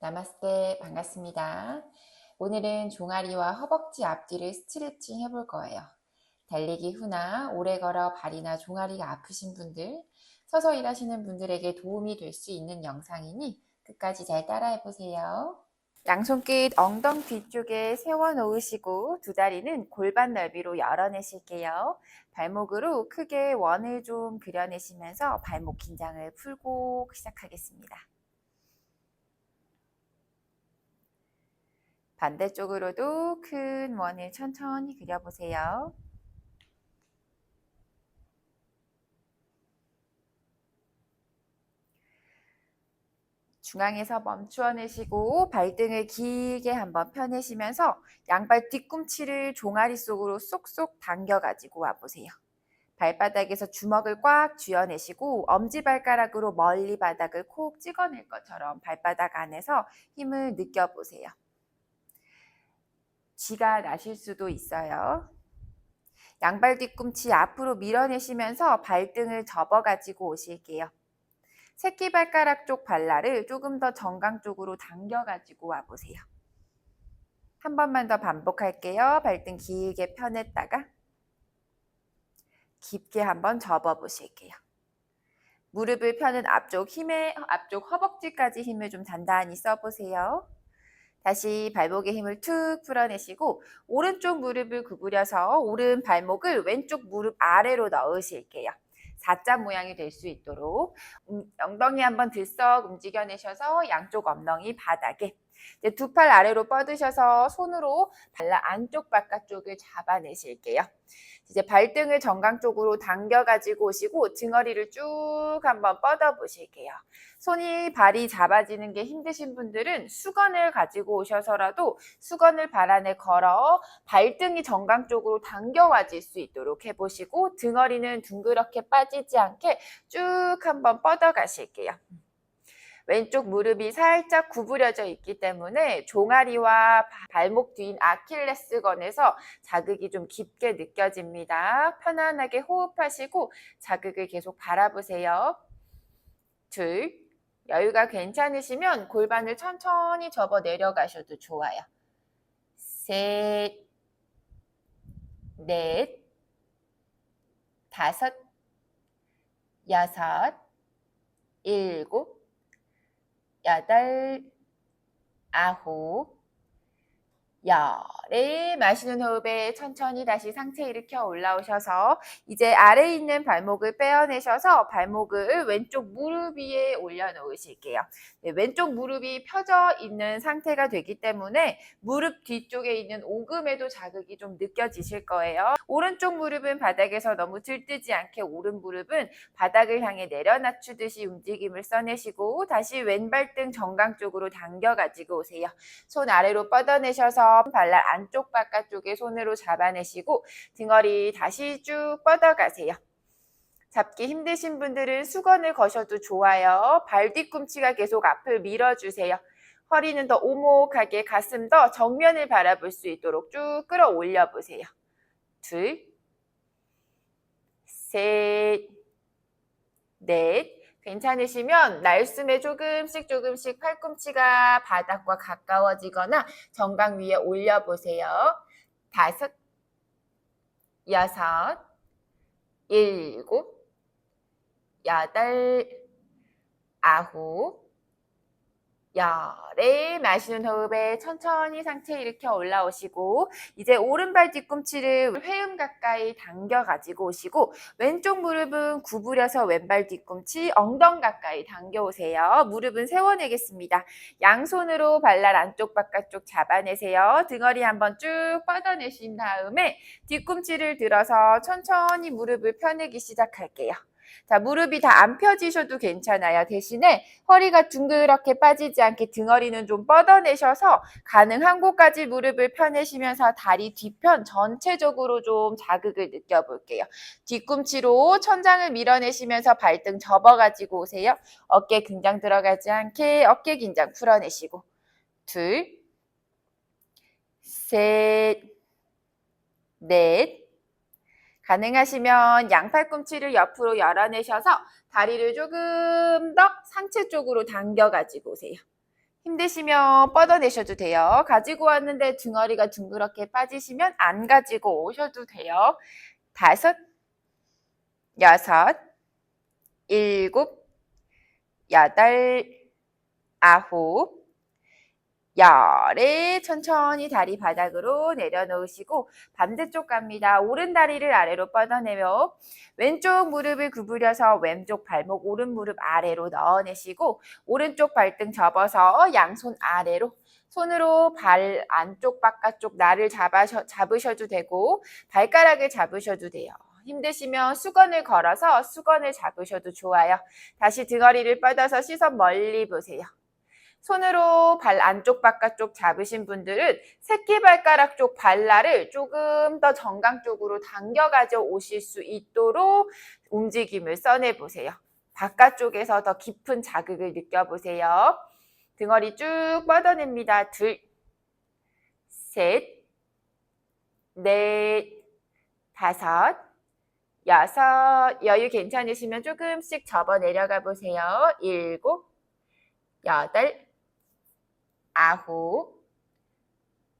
나마스테 반갑습니다. 오늘은 종아리와 허벅지 앞뒤를 스트레칭 해볼 거예요. 달리기 후나 오래 걸어 발이나 종아리가 아프신 분들, 서서 일하시는 분들에게 도움이 될 수 있는 영상이니 끝까지 잘 따라해 보세요. 양손끝 엉덩 뒤쪽에 세워 놓으시고 두 다리는 골반 넓이로 열어내실게요. 발목으로 크게 원을 좀 그려내시면서 발목 긴장을 풀고 시작하겠습니다. 반대쪽으로도 큰 원을 천천히 그려보세요. 중앙에서 멈추어 내시고 발등을 길게 한번 펴내시면서 양발 뒤꿈치를 종아리 속으로 쏙쏙 당겨 가지고 와 보세요. 발바닥에서 주먹을 꽉 쥐어내시고 엄지발가락으로 멀리 바닥을 콕 찍어낼 것처럼 발바닥 안에서 힘을 느껴보세요. 쥐가 나실 수도 있어요. 양발 뒤꿈치 앞으로 밀어내시면서 발등을 접어가지고 오실게요. 새끼발가락 쪽 발라를 조금 더 정강 쪽으로 당겨가지고 와보세요. 한 번만 더 반복할게요. 발등 길게 펴냈다가 깊게 한번 접어보실게요. 무릎을 펴는 앞쪽 힘에 앞쪽 허벅지까지 힘을 좀 단단히 써보세요. 다시 발목에 힘을 툭 풀어내시고 오른쪽 무릎을 구부려서 오른 발목을 왼쪽 무릎 아래로 넣으실게요. 사자 모양이 될 수 있도록 음, 엉덩이 한번 들썩 움직여내셔서 양쪽 엉덩이 바닥에 두 팔 아래로 뻗으셔서 손으로 발라 안쪽 바깥쪽을 잡아내실게요. 이제 발등을 정강 쪽으로 당겨 가지고 오시고 등허리를 쭉 한번 뻗어 보실게요. 손이 발이 잡아지는 게 힘드신 분들은 수건을 가지고 오셔서라도 수건을 발 안에 걸어 발등이 정강 쪽으로 당겨와질 수 있도록 해보시고 등허리는 둥그렇게 빠지지 않게 쭉 한번 뻗어 가실게요. 왼쪽 무릎이 살짝 구부려져 있기 때문에 종아리와 발목 뒤인 아킬레스건에서 자극이 좀 깊게 느껴집니다. 편안하게 호흡하시고 자극을 계속 바라보세요. 둘, 여유가 괜찮으시면 골반을 천천히 접어 내려가셔도 좋아요. 셋, 넷, 다섯, 여섯, 일곱, 여덟, 아홉, 열에 마시는 호흡에 천천히 다시 상체 일으켜 올라오셔서 이제 아래에 있는 발목을 빼어내셔서 발목을 왼쪽 무릎 위에 올려놓으실게요. 네, 왼쪽 무릎이 펴져 있는 상태가 되기 때문에 무릎 뒤쪽에 있는 오금에도 자극이 좀 느껴지실 거예요. 오른쪽 무릎은 바닥에서 너무 들뜨지 않게 오른 무릎은 바닥을 향해 내려낮추듯이 움직임을 써내시고 다시 왼발등 정강 쪽으로 당겨 가지고 오세요. 손 아래로 뻗어내셔서 발날 안쪽 바깥쪽에 손으로 잡아내시고 등허리 다시 쭉 뻗어가세요. 잡기 힘드신 분들은 수건을 거셔도 좋아요. 발 뒤꿈치가 계속 앞을 밀어주세요. 허리는 더 오목하게 가슴 더 정면을 바라볼 수 있도록 쭉 끌어올려 보세요. 둘, 셋, 넷, 괜찮으시면 날숨에 조금씩 조금씩 팔꿈치가 바닥과 가까워지거나 정강 위에 올려보세요. 다섯, 여섯, 일곱, 여덟, 아홉, 열에 마시는 호흡에 천천히 상체 일으켜 올라오시고 이제 오른발 뒤꿈치를 회음 가까이 당겨 가지고 오시고 왼쪽 무릎은 구부려서 왼발 뒤꿈치 엉덩 가까이 당겨 오세요. 무릎은 세워내겠습니다. 양손으로 발날 안쪽 바깥쪽 잡아내세요. 등허리 한번 쭉 뻗어내신 다음에 뒤꿈치를 들어서 천천히 무릎을 펴내기 시작할게요. 자, 무릎이 다 안 펴지셔도 괜찮아요. 대신에 허리가 둥그렇게 빠지지 않게 등허리는 좀 뻗어내셔서 가능한 곳까지 무릎을 펴내시면서 다리 뒤편 전체적으로 좀 자극을 느껴볼게요. 뒤꿈치로 천장을 밀어내시면서 발등 접어가지고 오세요. 어깨 긴장 들어가지 않게 어깨 긴장 풀어내시고 둘, 셋, 넷, 가능하시면 양팔 꿈치를 옆으로 열어내셔서 다리를 조금 더 상체 쪽으로 당겨 가지고 오세요. 힘드시면 뻗어내셔도 돼요. 가지고 왔는데 등어리가 둥그렇게 빠지시면 안 가지고 오셔도 돼요. 다섯, 여섯, 일곱, 여덟, 아홉, 열에 천천히 다리 바닥으로 내려놓으시고 반대쪽 갑니다. 오른 다리를 아래로 뻗어내며 왼쪽 무릎을 구부려서 왼쪽 발목 오른 무릎 아래로 넣어내시고 오른쪽 발등 접어서 양손 아래로 손으로 발 안쪽 바깥쪽 나를 잡아셔, 잡으셔도 되고 발가락을 잡으셔도 돼요. 힘드시면 수건을 걸어서 수건을 잡으셔도 좋아요. 다시 등허리를 뻗어서 시선 멀리 보세요. 손으로 발 안쪽 바깥쪽 잡으신 분들은 새끼발가락 쪽 발날을 조금 더 정강 쪽으로 당겨 가져 오실 수 있도록 움직임을 써내 보세요. 바깥쪽에서 더 깊은 자극을 느껴보세요. 등허리 쭉 뻗어냅니다. 둘, 셋, 넷, 다섯, 여섯, 여유 괜찮으시면 조금씩 접어 내려가 보세요. 일곱, 여덟, 아홉,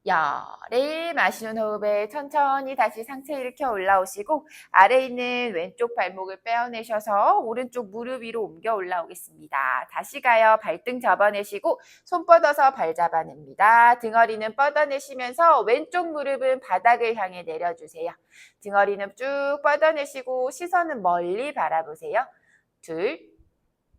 열에 마시는 호흡에 천천히 다시 상체 일으켜 올라오시고 아래 있는 왼쪽 발목을 빼어내셔서 오른쪽 무릎 위로 옮겨 올라오겠습니다. 다시 가요. 발등 접어내시고 손 뻗어서 발 잡아냅니다. 등허리는 뻗어내시면서 왼쪽 무릎은 바닥을 향해 내려주세요. 등허리는 쭉 뻗어내시고 시선은 멀리 바라보세요. 둘,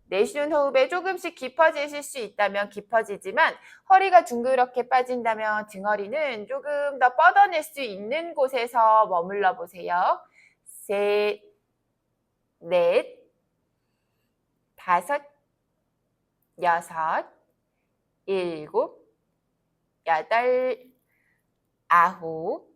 내쉬는 호흡에 조금씩 깊어지실 수 있다면 깊어지지만 허리가 둥그렇게 빠진다면 등허리는 조금 더 뻗어낼 수 있는 곳에서 머물러 보세요. 셋, 넷, 다섯, 여섯, 일곱, 여덟, 아홉,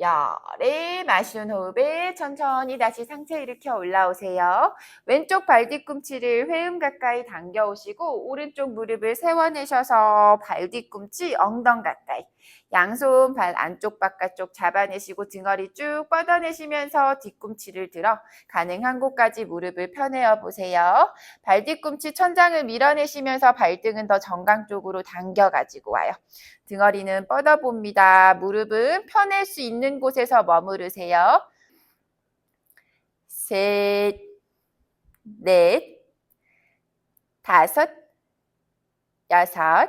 열에 마시는 호흡에 천천히 다시 상체 일으켜 올라오세요. 왼쪽 발 뒤꿈치를 회음 가까이 당겨 오시고 오른쪽 무릎을 세워내셔서 발 뒤꿈치 엉덩 가까이 양손 발 안쪽 바깥쪽 잡아내시고 등허리 쭉 뻗어내시면서 뒤꿈치를 들어 가능한 곳까지 무릎을 펴내어 보세요. 발 뒤꿈치 천장을 밀어내시면서 발등은 더 정강 쪽으로 당겨 가지고 와요. 등허리는 뻗어봅니다. 무릎은 펴낼 수 있는 곳에서 머무르세요. 셋, 넷, 다섯, 여섯,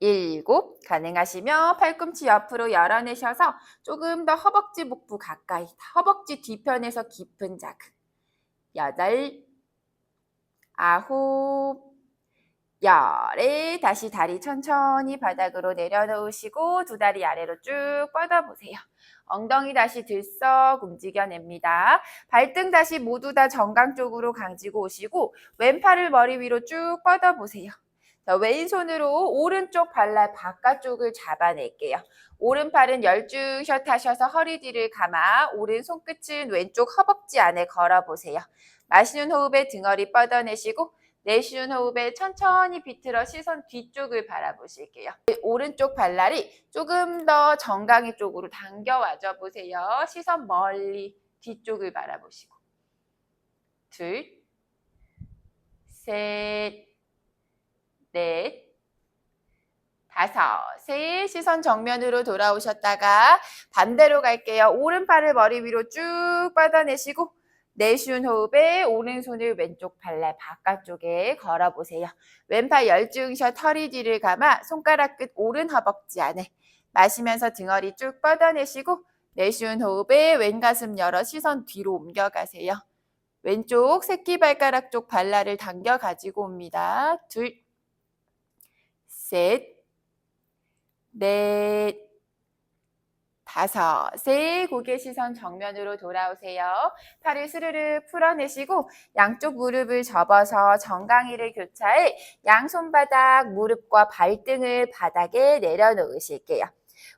일곱. 가능하시면 팔꿈치 옆으로 열어내셔서 조금 더 허벅지 복부 가까이, 허벅지 뒤편에서 깊은 자극. 여덟, 아홉, 열에 다시 다리 천천히 바닥으로 내려놓으시고 두 다리 아래로 쭉 뻗어보세요. 엉덩이 다시 들썩 움직여냅니다. 발등 다시 모두 다 정강 쪽으로 강지고 오시고 왼팔을 머리 위로 쭉 뻗어보세요. 자, 왼손으로 오른쪽 발날 바깥쪽을 잡아낼게요. 오른팔은 열중샷 하셔서 허리 뒤를 감아 오른 손끝은 왼쪽 허벅지 안에 걸어보세요. 마시는 호흡에 등허리 뻗어내시고 내쉬는 호흡에 천천히 비틀어 시선 뒤쪽을 바라보실게요. 오른쪽 발날이 조금 더 정강이 쪽으로 당겨와줘 보세요. 시선 멀리 뒤쪽을 바라보시고 둘, 셋, 넷, 다섯, 셋, 시선 정면으로 돌아오셨다가 반대로 갈게요. 오른팔을 머리 위로 쭉 뻗어내시고 내쉬는 호흡에 오른손을 왼쪽 발날 바깥쪽에 걸어보세요. 왼팔 열중샷 허리 뒤를 감아 손가락 끝 오른 허벅지 안에 마시면서 등허리 쭉 뻗어내시고 내쉬는 호흡에 왼 가슴 열어 시선 뒤로 옮겨가세요. 왼쪽 새끼발가락 쪽 발날을 당겨 가지고 옵니다. 둘, 셋, 넷, 다섯, 셋, 고개 시선 정면으로 돌아오세요. 팔을 스르르 풀어내시고 양쪽 무릎을 접어서 정강이를 교차해 양손바닥, 무릎과 발등을 바닥에 내려놓으실게요.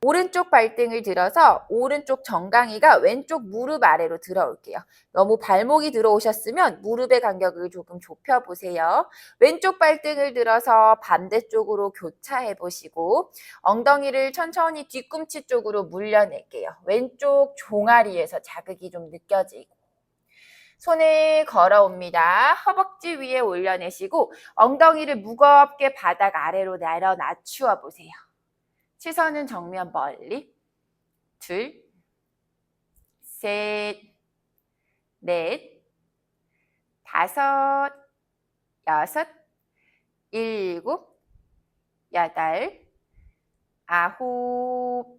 오른쪽 발등을 들어서 오른쪽 정강이가 왼쪽 무릎 아래로 들어올게요. 너무 발목이 들어오셨으면 무릎의 간격을 조금 좁혀 보세요. 왼쪽 발등을 들어서 반대쪽으로 교차해 보시고 엉덩이를 천천히 뒤꿈치 쪽으로 물려낼게요. 왼쪽 종아리에서 자극이 좀 느껴지고 손을 걸어옵니다. 허벅지 위에 올려내시고 엉덩이를 무겁게 바닥 아래로 내려 낮추어 보세요. 시선은 정면 멀리. 둘, 셋, 넷, 다섯, 여섯, 일곱, 여덟, 아홉,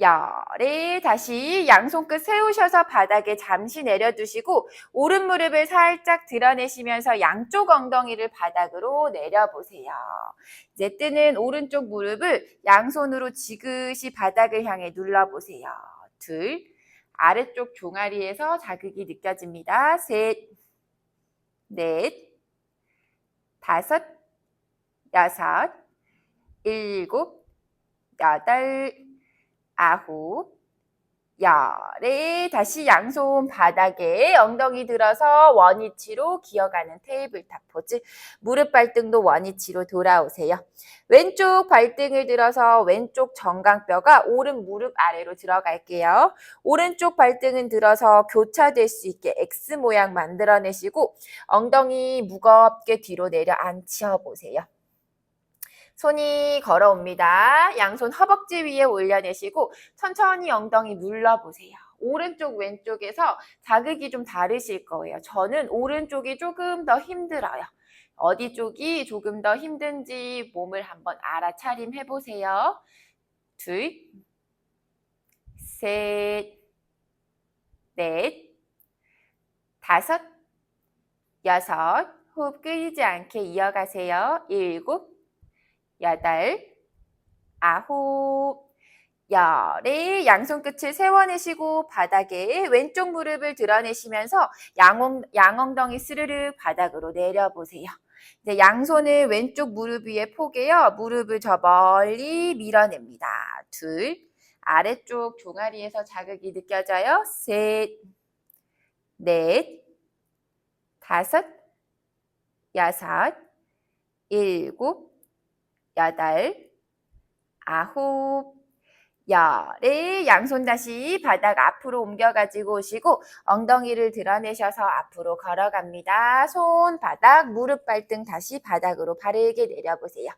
열에 다시 양손 끝 세우셔서 바닥에 잠시 내려두시고 오른 무릎을 살짝 드러내시면서 양쪽 엉덩이를 바닥으로 내려보세요. 이제 뜨는 오른쪽 무릎을 양손으로 지그시 바닥을 향해 눌러보세요. 둘, 아래쪽 종아리에서 자극이 느껴집니다. 셋, 넷, 다섯, 여섯, 일곱, 여덟, 아홉, 열에 다시 양손 바닥에 엉덩이 들어서 원위치로 기어가는 테이블탑 포즈. 무릎 발등도 원위치로 돌아오세요. 왼쪽 발등을 들어서 왼쪽 정강뼈가 오른 무릎 아래로 들어갈게요. 오른쪽 발등은 들어서 교차될 수 있게 X 모양 만들어내시고 엉덩이 무겁게 뒤로 내려 앉혀 보세요. 손이 걸어옵니다. 양손 허벅지 위에 올려내시고 천천히 엉덩이 눌러보세요. 오른쪽 왼쪽에서 자극이 좀 다르실 거예요. 저는 오른쪽이 조금 더 힘들어요. 어디 쪽이 조금 더 힘든지 몸을 한번 알아차림 해 보세요. 둘, 셋, 넷, 다섯, 여섯, 호흡 끊이지 않게 이어가세요. 일곱, 여덟, 아홉, 열에 양손 끝을 세워내시고 바닥에 왼쪽 무릎을 드러내시면서 양엉, 양엉덩이 스르르 바닥으로 내려보세요. 이제 양손을 왼쪽 무릎 위에 포개어 무릎을 저 멀리 밀어냅니다. 둘, 아래쪽 종아리에서 자극이 느껴져요. 셋, 넷, 다섯, 여섯, 일곱, 여덟, 아홉, 열에 양손 다시 바닥 앞으로 옮겨가지고 오시고 엉덩이를 드러내셔서 앞으로 걸어갑니다. 손, 바닥, 무릎, 발등 다시 바닥으로 바르게 내려보세요.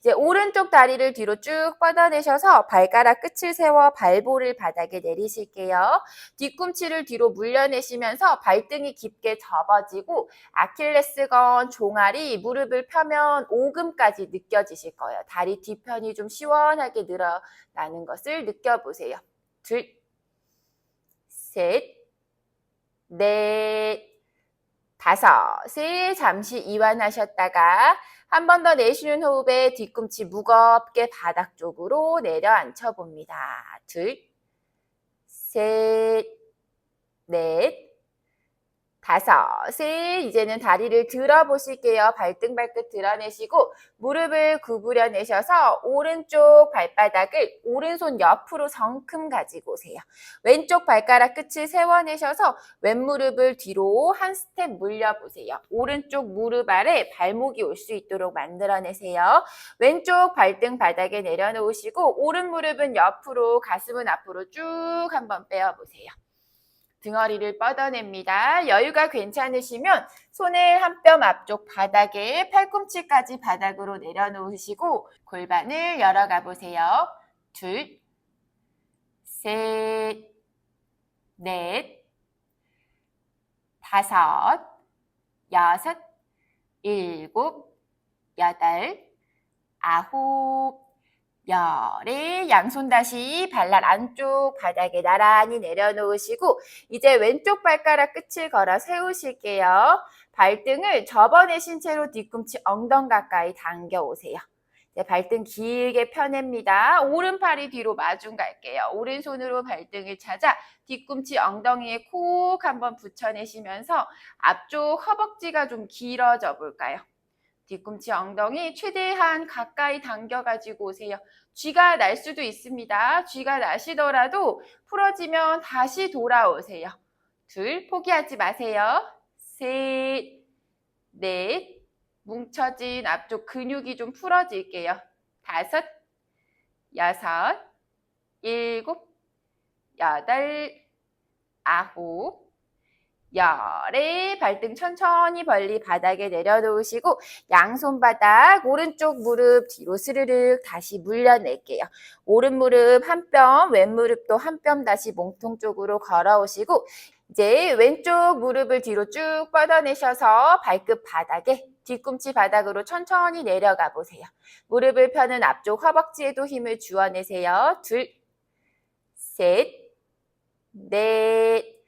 이제 오른쪽 다리를 뒤로 쭉 뻗어내셔서 발가락 끝을 세워 발볼을 바닥에 내리실게요. 뒤꿈치를 뒤로 물려내시면서 발등이 깊게 접어지고 아킬레스건, 종아리, 무릎을 펴면 오금까지 느껴지실 거예요. 다리 뒤편이 좀 시원하게 늘어나는 것을 느껴보세요. 둘, 셋, 넷, 다섯을 잠시 이완하셨다가 한 번 더 내쉬는 호흡에 뒤꿈치 무겁게 바닥 쪽으로 내려앉혀 봅니다. 둘, 셋, 넷, 다섯을 이제는 다리를 들어 보실게요. 발등 발끝 드러내시고 무릎을 구부려 내셔서 오른쪽 발바닥을 오른손 옆으로 성큼 가지고 오세요. 왼쪽 발가락 끝을 세워내셔서 왼무릎을 뒤로 한 스텝 물려보세요. 오른쪽 무릎 아래 발목이 올 수 있도록 만들어내세요. 왼쪽 발등 바닥에 내려놓으시고 오른 무릎은 옆으로 가슴은 앞으로 쭉 한번 빼어보세요. 등허리를 뻗어냅니다. 여유가 괜찮으시면 손을 한 뼘 앞쪽 바닥에 팔꿈치까지 바닥으로 내려놓으시고 골반을 열어가 보세요. 둘, 셋, 넷, 다섯, 여섯, 일곱, 여덟, 아홉, 열에 양손 다시 발날 안쪽 바닥에 나란히 내려놓으시고 이제 왼쪽 발가락 끝을 걸어 세우실게요. 발등을 접어내신 채로 뒤꿈치 엉덩 가까이 당겨 오세요. 이제 발등 길게 펴냅니다. 오른팔이 뒤로 마중 갈게요. 오른손으로 발등을 찾아 뒤꿈치 엉덩이에 콕 한번 붙여내시면서 앞쪽 허벅지가 좀 길어져 볼까요? 뒤꿈치 엉덩이 최대한 가까이 당겨가지고 오세요. 쥐가 날 수도 있습니다. 쥐가 나시더라도 풀어지면 다시 돌아오세요. 둘, 포기하지 마세요. 셋, 넷, 뭉쳐진 앞쪽 근육이 좀 풀어질게요. 다섯, 여섯, 일곱, 여덟, 아홉, 열에 발등 천천히 벌리 바닥에 내려놓으시고 양손 바닥 오른쪽 무릎 뒤로 스르륵 다시 물려낼게요. 오른 무릎 한 뼘, 왼 무릎도 한 뼘 다시 몸통 쪽으로 걸어오시고 이제 왼쪽 무릎을 뒤로 쭉 뻗어내셔서 발끝 바닥에 뒤꿈치 바닥으로 천천히 내려가 보세요. 무릎을 펴는 앞쪽 허벅지에도 힘을 주어내세요. 둘, 셋, 넷,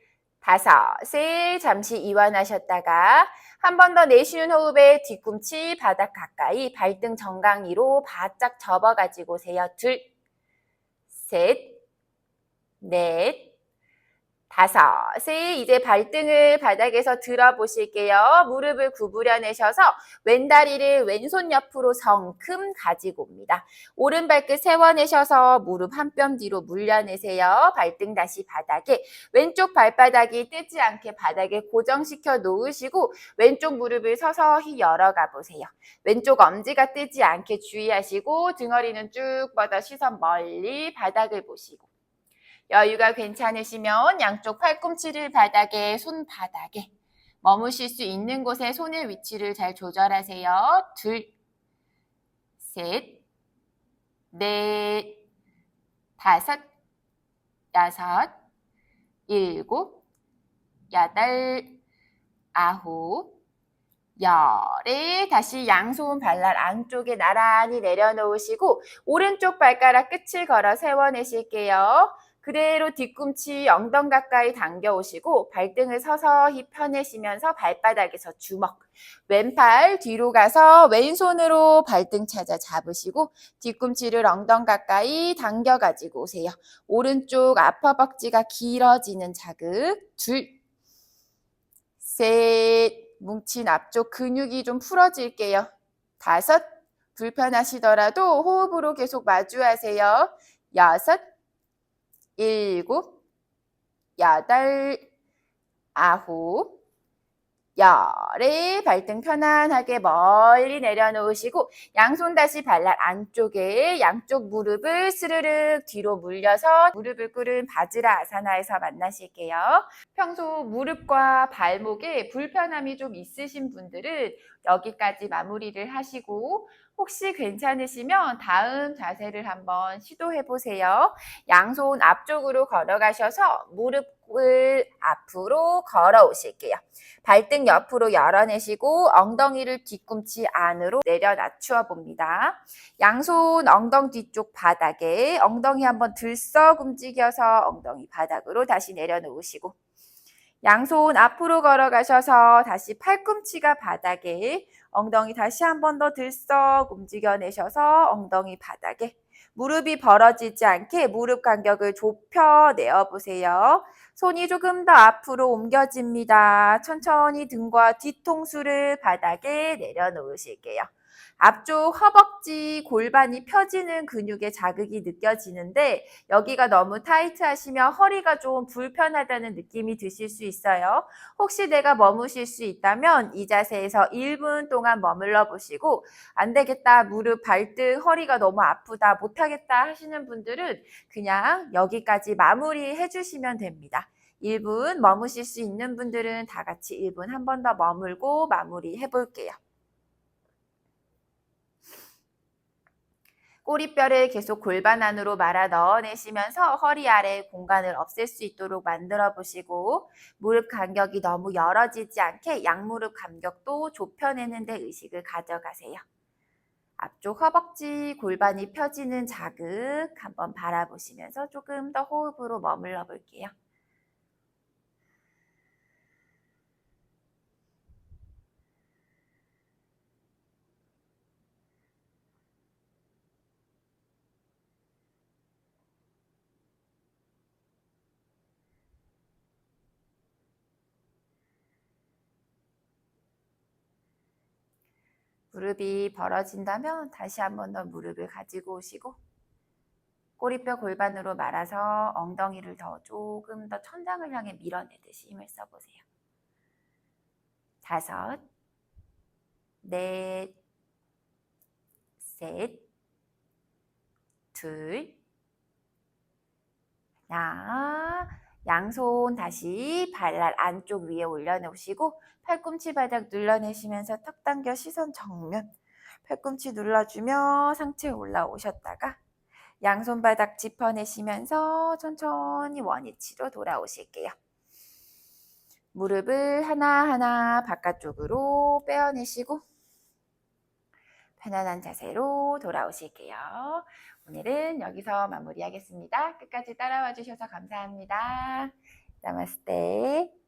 다섯을 잠시 이완하셨다가 한 번 더 내쉬는 호흡에 뒤꿈치 바닥 가까이 발등 정강 위로 바짝 접어가지고 오세요. 둘, 셋, 넷, 다섯을 이제 발등을 바닥에서 들어 보실게요. 무릎을 구부려내셔서 왼다리를 왼손 옆으로 성큼 가지고 옵니다. 오른 발끝 세워내셔서 무릎 한 뼘 뒤로 물려내세요. 발등 다시 바닥에 왼쪽 발바닥이 뜨지 않게 바닥에 고정시켜 놓으시고 왼쪽 무릎을 서서히 열어가 보세요. 왼쪽 엄지가 뜨지 않게 주의하시고 등허리는 쭉 뻗어 시선 멀리 바닥을 보시고 여유가 괜찮으시면 양쪽 팔꿈치를 바닥에 손바닥에 머무실 수 있는 곳에 손의 위치를 잘 조절하세요. 둘, 셋, 넷, 다섯, 여섯, 일곱, 여덟, 아홉, 열에 다시 양손 발날 안쪽에 나란히 내려놓으시고 오른쪽 발가락 끝을 걸어 세워내실게요. 그대로 뒤꿈치 엉덩 가까이 당겨 오시고 발등을 서서히 펴내시면서 발바닥에서 주먹. 왼팔 뒤로 가서 왼손으로 발등 찾아 잡으시고 뒤꿈치를 엉덩 가까이 당겨 가지고 오세요. 오른쪽 앞 허벅지가 길어지는 자극. 둘, 셋, 뭉친 앞쪽 근육이 좀 풀어질게요. 다섯, 불편하시더라도 호흡으로 계속 마주하세요. 여섯, 일곱, 여덟, 아홉, 열에 발등 편안하게 멀리 내려놓으시고 양손 다시 발날 안쪽에 양쪽 무릎을 스르륵 뒤로 물려서 무릎을 꿇은 바지라 아사나에서 만나실게요. 평소 무릎과 발목에 불편함이 좀 있으신 분들은 여기까지 마무리를 하시고 혹시 괜찮으시면 다음 자세를 한번 시도해 보세요. 양손 앞쪽으로 걸어가셔서 무릎을 앞으로 걸어 오실게요. 발등 옆으로 열어내시고 엉덩이를 뒤꿈치 안으로 내려 낮추어 봅니다. 양손 엉덩 뒤쪽 바닥에 엉덩이 한번 들썩 움직여서 엉덩이 바닥으로 다시 내려놓으시고 양손 앞으로 걸어가셔서 다시 팔꿈치가 바닥에 엉덩이 다시 한 번 더 들썩 움직여내셔서 엉덩이 바닥에 무릎이 벌어지지 않게 무릎 간격을 좁혀 내어 보세요. 손이 조금 더 앞으로 옮겨집니다. 천천히 등과 뒤통수를 바닥에 내려놓으실게요. 앞쪽 허벅지 골반이 펴지는 근육에 자극이 느껴지는데 여기가 너무 타이트하시면 허리가 좀 불편하다는 느낌이 드실 수 있어요. 혹시 내가 머무실 수 있다면 이 자세에서 1분 동안 머물러 보시고 안 되겠다 무릎 발등 허리가 너무 아프다 못하겠다 하시는 분들은 그냥 여기까지 마무리해 주시면 됩니다. 1분 머무실 수 있는 분들은 다 같이 1분 한 번 더 머물고 마무리 해볼게요. 꼬리뼈를 계속 골반 안으로 말아 넣어내시면서 허리 아래 공간을 없앨 수 있도록 만들어 보시고 무릎 간격이 너무 열어지지 않게 양무릎 간격도 좁혀내는 데 의식을 가져가세요. 앞쪽 허벅지 골반이 펴지는 자극 한번 바라보시면서 조금 더 호흡으로 머물러 볼게요. 무릎이 벌어진다면 다시 한 번 더 무릎을 가지고 오시고 꼬리뼈 골반으로 말아서 엉덩이를 더 조금 더 천장을 향해 밀어내듯이 힘을 써보세요. 다섯, 넷, 셋, 둘, 하나, 양손 다시 발날 안쪽 위에 올려놓으시고 팔꿈치 바닥 눌러내시면서 턱 당겨 시선 정면 팔꿈치 눌러주며 상체 올라오셨다가 양손 바닥 짚어내시면서 천천히 원위치로 돌아오실게요. 무릎을 하나하나 바깥쪽으로 빼어내시고 편안한 자세로 돌아오실게요. 오늘은 여기서 마무리하겠습니다. 끝까지 따라와 주셔서 감사합니다. 나마스테.